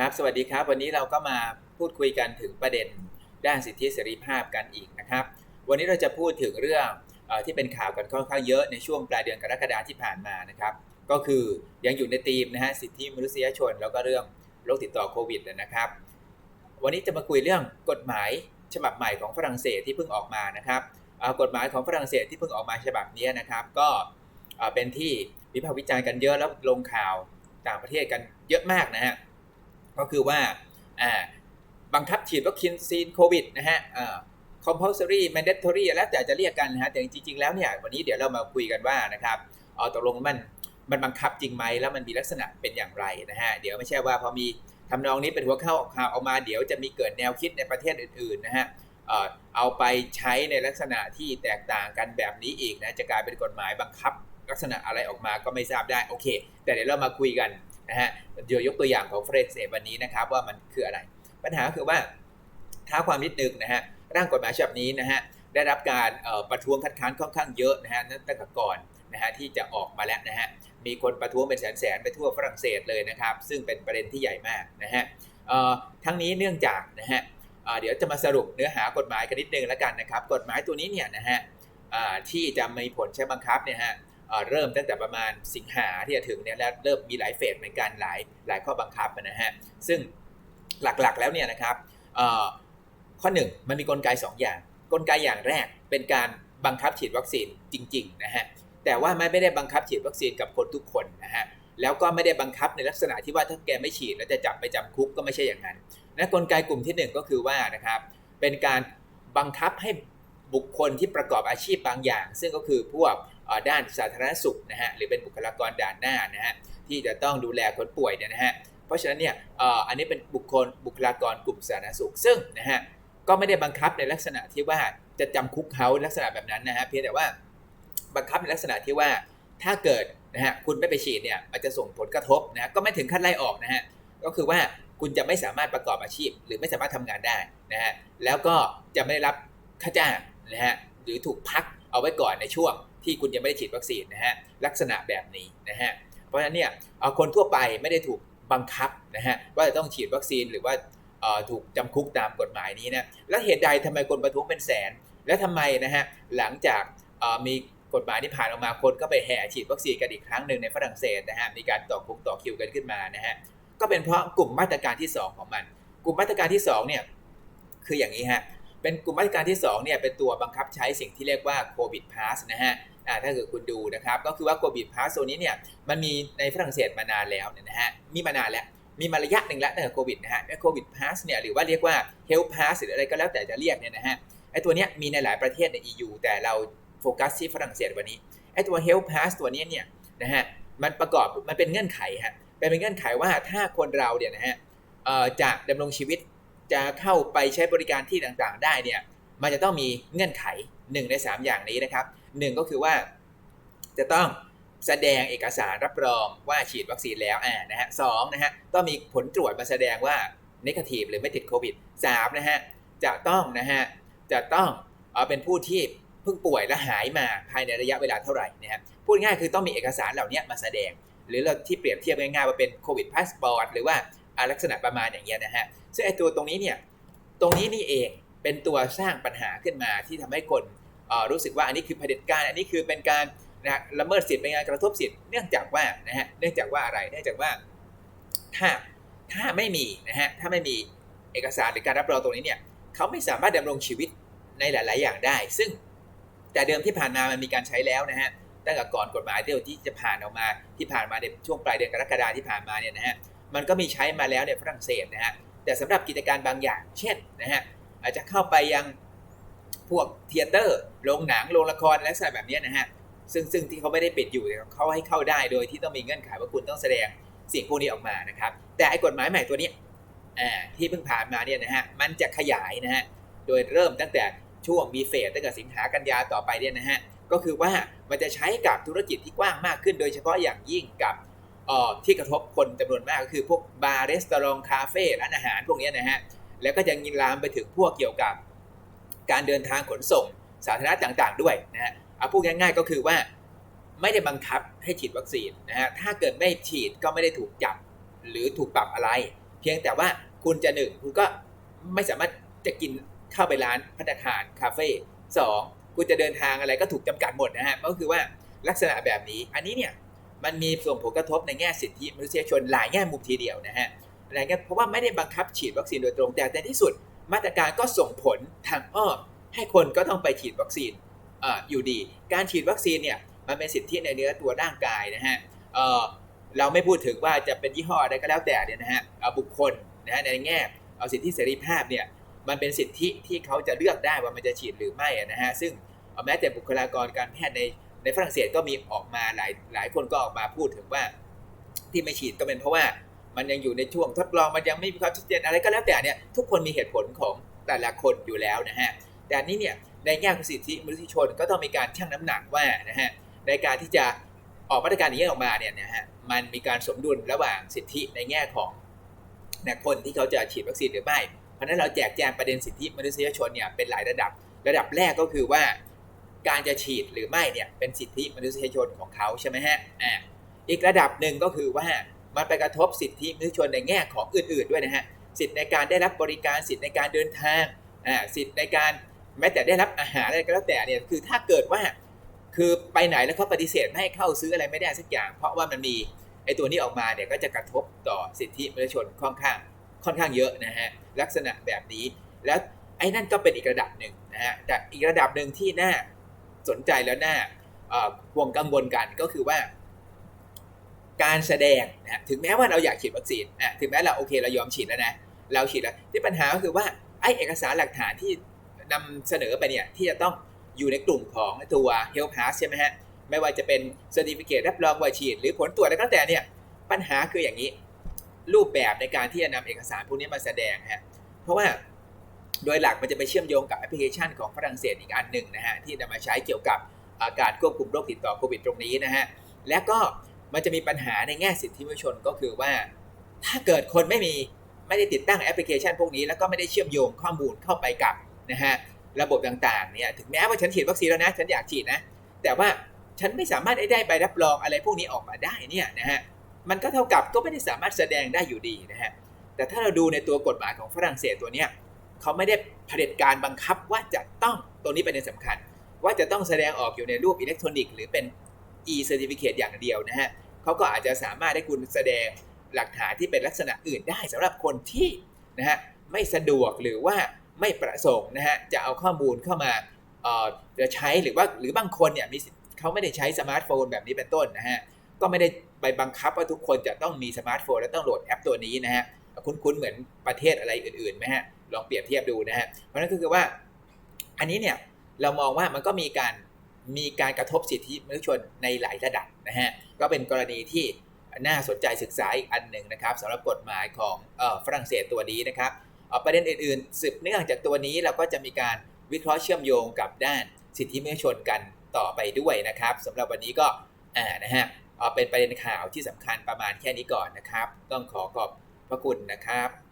ครับ สวัสดีครับ วันนี้เราก็มาพูดคุยกันถึงประเด็นด้านสิทธิเสรีภาพกันอีกนะครับ วันนี้เราจะพูดถึงเรื่องอที่เป็นข่าวกันค่อนข้างเยอะในช่วงปลายเดือนกรกฎาที่ผ่านมานะครับ ก็คือยังอยู่ในธีมนะฮะสิทธิมนุษยชน แล้วก็เรื่องโรคติดต่อโควิดนะครับ วันนี้จะมาคุยเรื่องกฎหมายฉบับใหม่ของฝรั่งเศสที่เพิ่งออกมานะครับกฎหมายของฝรั่งเศสที่เพิ่งออกมาฉบับนี้นะครับ ก็เอ่อเป็นที่วิพากษ์วิจารณ์กันเยอะแล้วลงข่าวต่างประเทศกันเยอะมากนะฮะ ก็คือว่าบังคับฉีดวัคซีนโควิดนะฮะ compulsory mandatory แล้วแต่จะเรียกกันนะฮะ แต่จริงๆ แล้วเนี่ยวันนี้เดี๋ยวเรามาคุยกันว่านะครับเออตกลงมันมันบังคับจริงไหมแล้วมันมีลักษณะเป็นอย่างไรนะฮะ เดี๋ยวไม่ใช่ว่าพอมีทำนองนี้เป็นหัวเข้าข่าวออกมาเดี๋ยวจะมีเกิดแนวคิดในประเทศอื่นๆนะฮะเอาไปใช้ในลักษณะที่แตกต่างกันแบบนี้อีกนะจะกลายเป็นกฎหมายบังคับลักษณะอะไรออกมาก็ไม่ทราบได้โอเค แต่เดี๋ยวเรามาคุยกัน นะฮะเดี๋ยวยกตัวอย่างของฝรั่งเศสวันนี้นะครับว่ามันคืออะไร ปัญหาคือว่าท้าความนิดนึงนะฮะร่างกฎหมายฉบับนี้นะฮะได้รับการประท้วงคัดค้านค่อนข้างเยอะนะฮะตั้งแต่ก่อนนะฮะที่จะออกมาแล้วนะฮะมีคนประท้วงเป็นแสนๆไปทั่วฝรั่งเศสเลยนะครับ ซึ่งเป็นประเด็นที่ใหญ่มากนะฮะทั้งนี้เนื่องจากนะฮะเดี๋ยวจะมาสรุปเนื้อหากฎหมายกันนิดนึงแล้วกันนะครับ กฎหมายตัวนี้เนี่ยนะฮะที่จะมีผลใช้บังคับเนี่ยฮะ เริ่มตั้งแต่ประมาณสิงหาที่จะถึงเนี่ยแล้วเริ่มมีหลายเฟสเหมือนกันหลายหลายข้อบังคับนะฮะซึ่งหลักๆแล้วเนี่ยนะครับข้อหนึ่งมันมีกลไก 2 อย่าง กลไกอย่างแรกเป็นการบังคับฉีดวัคซีนจริงๆนะฮะแต่ว่าไม่ได้บังคับฉีดวัคซีนกับคนทุกคนนะฮะแล้วก็ไม่ได้บังคับในลักษณะที่ว่าถ้าแกไม่ฉีดแล้วจะจับไปจำคุกก็ไม่ใช่อย่างนั้นนะกลไกกลุ่มที่หนึ่งก็คือว่านะครับเป็นการบังคับให้ บุคคลที่ประกอบอาชีพบางอย่าง ซึ่งก็คือพวกด้านสาธารณสุขนะฮะหรือเป็นบุคลากรด่านหน้านะฮะที่จะต้องดูแลคนป่วยเนี่ยนะฮะเพราะฉะนั้นเนี่ยอันนี้เป็นบุคคลบุคลากรกลุ่มสาธารณสุข ซึ่งนะฮะก็ไม่ได้บังคับในลักษณะที่ว่าจะจำคุกเขาลักษณะแบบนั้นนะฮะเพียงแต่ว่าบังคับในลักษณะที่ว่าถ้าเกิดนะฮะคุณไม่ไปฉีดเนี่ยมันจะส่งผลกระทบนะะก็ไม่ถึงขั้นไล่ออกนะฮะก็คือว่าคุณจะไม่สามารถประกอบอาชีพ หรือไม่สามารถทำงานได้นะฮะแล้วก็จะไม่ได้รับค่าจ้าง นะฮะหรือถูกพักเอาไว้ก่อนในช่วงที่คุณยังไม่ได้ฉีดวัคซีนนะฮะลักษณะแบบนี้นะฮะเพราะฉะนั้นเนี่ยเอาคนทั่วไปไม่ได้ถูกบังคับนะฮะว่าจะต้องฉีดวัคซีนหรือว่าถูกจำคุกตามกฎหมายนี้นะแล้วเหตุใดทำไมคนประท้วงเป็นแสน แล้วทำไมนะฮะหลังจากมีกฎหมายที่ผ่านออกมาคนก็ไปแห่ฉีดวัคซีนกันอีกครั้งหนึ่งในฝรั่งเศสนะฮะมีการต่อคุกต่อคิวกันขึ้นมานะฮะก็เป็นเพราะกลุ่มมาตรการที่ 2 ของมัน กลุ่มมาตรการที่2เนี่ยคืออย่างนี้ฮะ เป็นกลุ่มมาตรการที่ 2 เนี่ยเป็นตัวบังคับใช้สิ่งที่เรียกว่าโควิดพาสนะฮะอ่าถ้าเกิดคุณดูนะครับ ก็คือว่าโควิดพาสตัวนี้เนี่ยมันมีในฝรั่งเศสมานานแล้วนะฮะมีมานานแล้วมีมาระยะหนึ่งแล้วตั้งแต่โควิดนะฮะโควิดพาสเนี่ยหรือว่าเรียกว่าเฮลพาสหรืออะไรก็แล้วแต่จะเรียกเนี่ยนะฮะไอตัวเนี้ยมีในหลายประเทศใน EU แต่เราโฟกัสที่ฝรั่งเศสวันนี้ไอตัวเฮลพาสตัวนี้เนี่ยนะฮะมันประกอบมันเป็นเงื่อนไขฮะเป็นเงื่อนไขว่าถ้าคนเราเนี่ยนะฮะเอ่อจะดำรงชีวิต จะเข้าไปใช้บริการที่ต่างๆ ได้เนี่ยมันจะต้องมีเงื่อนไขหนึ่งในสามอย่างนี้นะครับหนึ่งก็คือว่าจะต้องแสดงเอกสารรับรองว่าฉีดวัคซีนแล้วอ่านะฮะสองนะฮะต้องมีผลตรวจมาแสดงว่า negative หรือไม่ติดโควิดสามนะฮะจะต้องนะฮะจะต้องเออเป็นผู้ที่เพิ่งป่วยและหายมาภายในระยะเวลาเท่าไหร่นะฮะพูดง่ายคือต้องมีเอกสารเหล่านี้มาแสดง หรือเราที่เปรียบเทียบง่ายๆว่าเป็นโควิดพาสปอร์ตหรือว่า ลักษณะประมาณอย่างเงี้ยนะฮะซึ่งไอ้ตัวตรงนี้เนี่ยตรงนี้นี่เองเป็นตัวสร้างปัญหาขึ้นมาที่ทำให้คนรู้สึกว่าอันนี้คือเผด็จการอันนี้คือเป็นการนะละเมิดสิทธิ์เป็นการกระทบสิทธิ์เนื่องจากว่านะฮะเนื่องจากว่าอะไรเนื่องจากว่าถ้าถ้าไม่มีนะฮะถ้าไม่มีเอกสารหรือการรับรองตรงนี้เนี่ยเขาไม่สามารถดำรงชีวิตในหลาย ๆ อย่างได้ ซึ่งแต่เดิมที่ผ่านมามันมีการใช้แล้วนะฮะตั้งแต่ก่อนกฎหมายเดียวที่จะผ่านออกมาที่ผ่านมาในช่วงปลายเดือนกรกฎาที่ผ่านมาเนี่ยนะฮะ มันก็มีใช้มาแล้วในฝรั่งเศสนะฮะแต่สำหรับกิจการบางอย่าง เช่นนะฮะอาจจะเข้าไปยังพวกเทเตอร์โรงหนังโรงละครและลักษณะแบบนี้นะฮะซึ่งซึ่งที่เขาไม่ได้ปิดอยู่เนี่ยเขาให้เข้าได้โดยที่ต้องมีเงื่อนไขว่าคุณต้องแสดงสิ่งพวกนี้ออกมานะครับ แต่ไอ้กฎหมายใหม่ตัวนี้อ่าที่เพิ่งผ่านมาเนี่ยนะฮะมันจะขยายนะฮะโดยเริ่มตั้งแต่ช่วงมีเฟสตั้งแต่สิงหากันยาต่อไปเนี่ยนะฮะก็คือว่ามันจะใช้กับธุรกิจที่กว้างมากขึ้น โดยเฉพาะอย่างยิ่งกับ ที่กระทบคนจำนวนมากก็คือพวกบาร์รีสอร์ทคาเฟ่ร้านอาหารพวกนี้นะฮะแล้วก็จะยินลามไปถึงพวกเกี่ยวกับ การเดินทางขนส่งสาธารณะต่างๆ ด้วยนะฮะเอาพูดง่ายๆก็คือว่าไม่ได้บังคับให้ฉีดวัคซีนนะฮะถ้าเกิดไม่ฉีดก็ไม่ได้ถูกจับหรือถูกปรับอะไร เพียงแต่ว่าคุณจะหนึ่งคุณก็ไม่สามารถจะกินเข้าไปร้านพัตตาคารคาเฟ่สองคุณจะเดินทางอะไรก็ถูกจำกัดหมดนะฮะก็คือว่าลักษณะแบบนี้อันนี้เนี่ย มันมีส่งผลกระทบในแง่สิทธิมนุษยชนหลายแง่มุมทีเดียวนะฮะหลายแง่เพราะว่าไม่ได้บังคับฉีดวัคซีนโดยตรง แต่ในที่สุดมาตรการก็ส่งผลทางอ้อมให้คนก็ต้องไปฉีดวัคซีนออยู่ดี การฉีดวัคซีนเนี่ยมันเป็นสิทธิในเนื้อตัวร่างกายนะฮะเเราไม่พูดถึงว่าจะเป็นยี่ห้ออะไรก็แล้วแต่เนี่ยนะฮะบุคคลนะฮะในแง่เอาสิทธิเสรีภาพเนี่ยมันเป็นสิทธิที่เขาจะเลือกได้ว่ามันจะฉีดหรือไม่นะฮะซึ่งแม้แต่บุคลากรการแพทย์ใน ในฝรั่งเศสก็มีออกมาหลายหลายคนก็ออกมาพูดถึงว่าที่ไม่ฉีดก็เป็นเพราะว่ามันยังอยู่ในช่วงทดลองมันยังไม่มีความชัดเจนอะไรก็แล้วแต่เนี่ยทุกคนมีเหตุผลของแต่ละคนอยู่แล้วนะฮะแต่อันนี้เนี่ยในแง่ของสิทธิมนุษยชนก็ต้องมีการชั่งน้ำหนักว่านะฮะในการที่จะออกมาตรการอย่างนี้ออกมาเนี่ยนะฮะมันมีการสมดุลระหว่างสิทธิในแง่ของนะคนที่เขาจะฉีดวัคซีนหรือไม่ เพราะฉะนั้นเราแจกแจงประเด็นสิทธิมนุษยชนเนี่ยเป็นหลายระดับ ระดับแรกก็คือว่า การจะฉีดหรือไม่เนี่ยเป็นสิทธิมนุษยชนของเขาใช่ไหมฮะอ่าอีกระดับหนึ่งก็คือว่ามันไปกระทบสิทธิมนุษยชนในแง่ของอื่น ๆด้วยนะฮะสิทธิในการได้รับบริการสิทธิในการเดินทางอ่าสิทธิในการแม้แต่ได้รับอาหารอะไรก็แล้วแต่เนี่ยคือถ้าเกิดว่าคือไปไหนแล้วเขาปฏิเสธไม่ให้เข้าซื้ออะไรไม่ได้สักอย่าง เพราะว่ามันมีไอ้ตัวนี้ออกมาเนี่ยก็จะกระทบต่อสิทธิมนุษยชนค่อนข้างค่อนข้างเยอะนะฮะลักษณะแบบนี้แล้วไอ้นั่นก็เป็นอีกระดับหนึ่งนะฮะแต่อีกระดับหนึ่งที่น่า สนใจแล้วน่าห่วงกังวลกันก็คือว่า การแสดงนะฮะถึงแม้ว่าเราอยากฉีดวัคซีนอะถึงแม้เราโอเคเรายอมฉีดแล้วนะเราฉีดแล้วที่ปัญหาก็คือว่าไอ้เอกสารหลักฐานที่นำเสนอไปเนี่ยที่จะต้องอยู่ในกลุ่มของตัว Health Pass ใช่ไหมฮะไม่ว่าจะเป็น Certificate รับรองว่าฉีด หรือผลตรวจอะไรก็แล้วแต่เนี่ยปัญหาคืออย่างนี้ รูปแบบในการที่จะนำเอกสารพวกนี้มาแสดงฮะเพราะว่า โดยหลักมันจะไปเชื่อมโยงกับแอปพลิเคชันของฝรั่งเศสอีกอันหนึ่งนะฮะที่นำมาใช้เกี่ยวกับอาการควบคุมโรคติดต่อโควิดตรงนี้นะฮะและก็มันจะมีปัญหาในแง่สิทธิมนุษยชนก็คือว่า ถ้าเกิดคนไม่มีไม่ได้ติดตั้งแอปพลิเคชันพวกนี้ แล้วก็ไม่ได้เชื่อมโยงข้อมูลเข้าไปกับนะฮะระบบต่างๆเนี่ยถึงแม้ว่าฉันฉีดวัคซีนแล้วนะฉันอยากฉีดนะแต่ว่าฉันไม่สามารถได้ใบรับรองอะไรพวกนี้ออกมาได้เนี่ยนะฮะมันก็เท่ากับก็ไม่ได้สามารถแสดงได้อยู่ดีนะฮะแต่ถ้าเราดูในตัวกฎหมายของฝรั่งเศสตัวเนี้ย เขาไม่ได้เผด็จการบังคับว่าจะต้องตัวนี้เป็นเรื่องสำคัญ ว่าจะต้องแสดงออกอยู่ในรูปอิเล็กทรอนิกส์หรือเป็น e-certificate อย่างเดียวนะฮะเขาก็อาจจะสามารถให้คุณแสดงหลักฐานที่เป็นลักษณะอื่นได้สำหรับคนที่นะฮะไม่สะดวกหรือว่าไม่ประสงค์นะฮะจะเอาข้อมูลเข้ามาเอ่อจะใช้หรือว่าหรือบางคนเนี่ยมีเขาไม่ได้ใช้สมาร์ทโฟนแบบนี้เป็นต้นนะฮะก็ไม่ได้ไปบังคับว่าทุกคนจะต้องมีสมาร์ทโฟนและต้องโหลดแอปตัวนี้นะฮะ คุ้นๆเหมือนประเทศอะไรอื่นๆไหมฮะลองเปรียบเทียบดูนะฮะเพราะนั้นก็คือว่า อันนี้เนี่ยเรามองว่ามันก็มีการมีการกระทบสิทธิมนุษยชนในหลายระดับนะฮะก็เป็นกรณีที่น่าสนใจศึกษาอีกอันหนึ่งนะครับสำหรับกฎหมายของออฝรั่งเศสตัวนี้นะครับเอ่อประเด็นอื่นๆสืบเนื่องจากตัวนี้เราก็จะมีการวิเคราะห์เชื่อมโยงกับด้านสิทธิมนุษยชนกันต่อไปด้วยนะครับสำหรับวันนี้ก็อ่านะฮะเอ่อเป็นประเด็นข่าวที่สำคัญประมาณแค่นี้ก่อนนะครับ ต้องขอขอบ พระคุณนะครับ